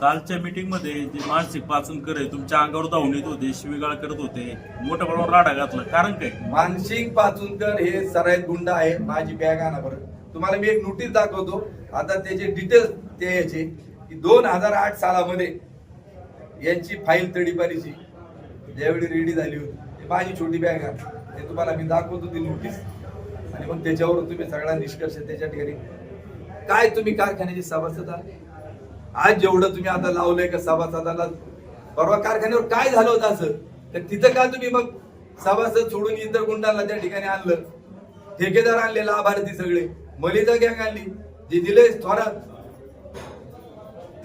कालच्या मीटिंगमध्ये जे मानसिक पाचनकर आहे तुमच्या अंगावर धावून येत होते शिवीगाळ करत होते मोठ्या प्रमाणावर राडा घातला. कारण काय? मानसिक पाचनकर हे सराईत गुंड आहे माझी बॅग आणा बरं. तुम्हाला मी एक नोटीस दाखवतो. आता त्याचे डिटेल्स ते याचे की दोन हजार आठ सालामध्ये यांची फाईल तडीपारीची ज्यावेळी रेडी झाली होती माझी छोटी बॅग आहे ते तुम्हाला मी दाखवतो ती नोटीस आणि मग त्याच्यावर तुम्ही सगळा निष्कर्ष त्याच्या ठिकाणी काय तुम्ही कारखान्याची सभासद आहात? आज जेवढं तुम्ही आता लावलंय का सभासदाला परवा कारखान्यावर काय झालं होतं असं? तर तिथं का तुम्ही मग सभासद सोडून इतर गुंडांना त्या ठिकाणी आणलं? ठेकेदार आणले लाभार्थी सगळे. मलिदा गँग आणली. जे दिले थोरात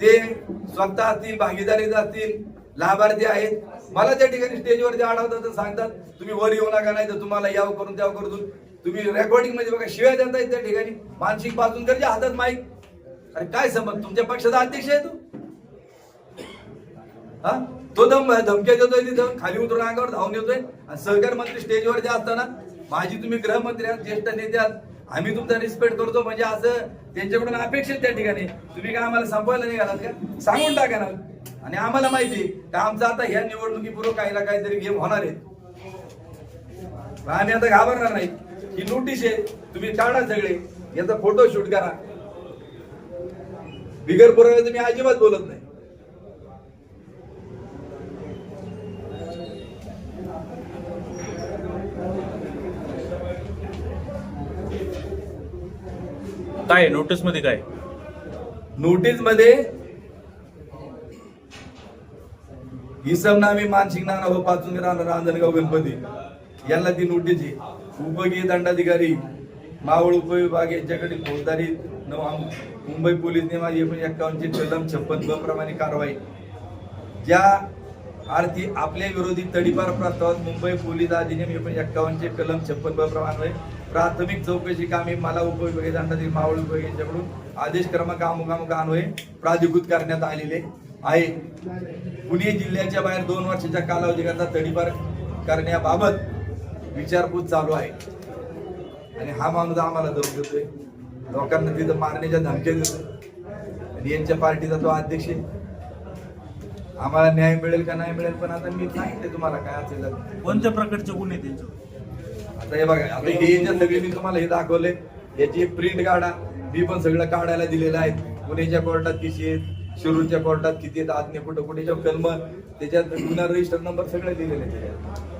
ते स्वतः असतील भागीदारीत असतील लाभार्थी आहेत. मला त्या ठिकाणी स्टेजवरती आढळतात आणि सांगतात तुम्ही वर येऊ नका नाही तर तुम्हाला याव करून त्याव करून. तुम्ही रेकॉर्डिंगमध्ये बघा शिवाय देत येत त्या ठिकाणी. मानसिकपासून करच्या हातात माईक अरे काय समज तुमच्या पक्षाचा अध्यक्ष आहे तू? हा? तो दम धमक्या देतोय तिथं खाली उतरून अंगावर धावून येतोय. आणि सहकार मंत्री स्टेजवरती असताना माझी तुम्ही गृहमंत्री आहात ज्येष्ठ नेते आहात. आम्ही तुमचा रिस्पेक्ट करतो. म्हणजे असं त्यांच्याकडून अपेक्षित त्या ठिकाणी. तुम्ही काय आम्हाला संपवायला नाही घालात का? सांगून टाका ना. आणि आम्हाला माहिती आहे का आमचा आता ह्या निवडणुकीपूर्व काही ना काहीतरी गेम होणार आहे आम्ही आता घाबरणार नाही ही नोटीस आहे. तुम्ही काढा सगळे. याचा फोटो शूट करा. बिगर पुरावे तुम्ही अजिबात बोलत नाही. काय नोटीसमध्ये काय? नोटीसमध्ये इसम नामी मानसिंग नाना व पाचून राहणार रांजणगाव गणपती. यांना ती नोटीस उपयोगी दंडाधिकारी मावळ उपविभाग यांच्याकडे फौजदारी मुंबई पोलीस नियमा एकोणीशे एक्कावन्नचे कलम छप्पन ब प्रमाणे कारवाई. ज्या आरती आपल्या विरोधी तडीपार प्रस्तावात मुंबई पोलीस अधिनियम एकोणीशे एक्कावनचे कलम छप्पन ब प्रमाणे प्राथमिक चौकशी कामे मला उपविभागीय दंडाधिकारी मावळ विभाग यांच्याकडून आदेश क्रमांक अमुक अन्वये प्राधिकृत करण्यात आलेले आहे. पुणे जिल्ह्याच्या बाहेर दोन वर्षाच्या कालावधीकरता तडीपार करण्याबाबत विचारपूस चालू आहे. आणि हा माणूस आम्हाला दम देतोय. लोकांना तिथं मारण्याच्या धमक्या देतोय. आणि यांच्या पार्टीचा तो अध्यक्ष आहे. आम्हाला न्याय मिळेल का नाही मिळेल पण आता मी सांगितले तुम्हाला काय असेल. कोणत्या प्रकारचे गुन्हे त्यांच्यावर आता हे बघा आता हे जे सगळे मी तुम्हाला हे दाखवले याची प्रिंट काढा. मी पण सगळं काढायला दिलेलं आहे. पुण्याच्या कोर्टात किती आहेत शिरूरच्या कोर्टात किती आहेत आज्ञे कुठं कुठे कलम. त्याच्यात गुन्हा रजिस्टर नंबर सगळे दिलेले आहेत. त्याच्यात.